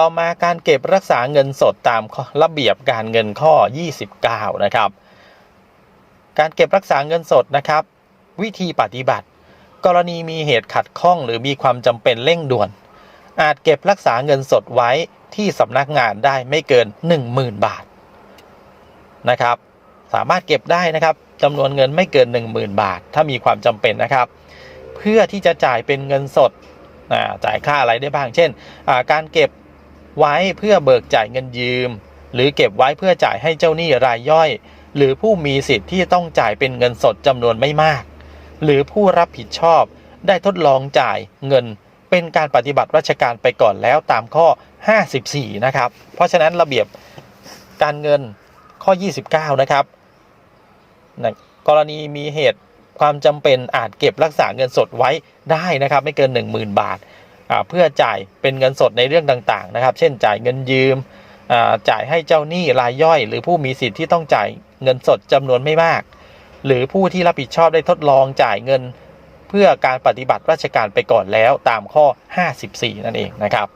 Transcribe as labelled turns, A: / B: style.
A: ต่อมาการเก็บรักษาเงินสดตามระเบียบการเงินข้อ 29 นะครับ การเก็บรักษาเงินสดนะครับ วิธีปฏิบัติ กรณีมีเหตุขัดข้องหรือมีความจำเป็นเร่งด่วน อาจเก็บรักษาเงินสดไว้ที่สำนักงานได้ไม่เกิน 10,000 บาทนะครับ สามารถเก็บได้นะครับจำนวนเงินไม่เกิน 10,000 บาท ถ้ามีความจำเป็นนะครับ เพื่อที่จะจ่ายเป็นเงินสดจ่ายค่าอะไรได้บ้าง เช่น การเก็บ ไว้เพื่อเบิกจ่ายเงินยืม หรือเก็บไว้เพื่อจ่ายให้เจ้าหนี้รายย่อย หรือผู้มีสิทธิ์ที่ต้องจ่ายเป็นเงินสดจำนวนไม่มาก หรือผู้รับผิดชอบได้ทดลองจ่ายเงิน เป็นการปฏิบัติราชการไปก่อนแล้วตามข้อ 54 นะครับ เพราะฉะนั้นระเบียบการเงินข้อ 29 นะครับนะกรณีมีเหตุความจำเป็นอาจเก็บรักษาเงินสดไว้ได้นะครับ ไม่เกิน 10,000 บาทอ่า เพื่อจ่ายเป็นเงินสดในเรื่องต่างๆนะครับ เช่นจ่ายเงินยืมจ่ายให้เจ้าหนี้รายย่อย หรือผู้มีสิทธิ์ที่ต้องจ่ายเงินสดจำนวนไม่มาก หรือผู้ที่รับผิดชอบได้ทดลองจ่ายเงิน เพื่อการปฏิบัติราชการไปก่อนแล้วตามข้อ 54 นั่นเองนะครับ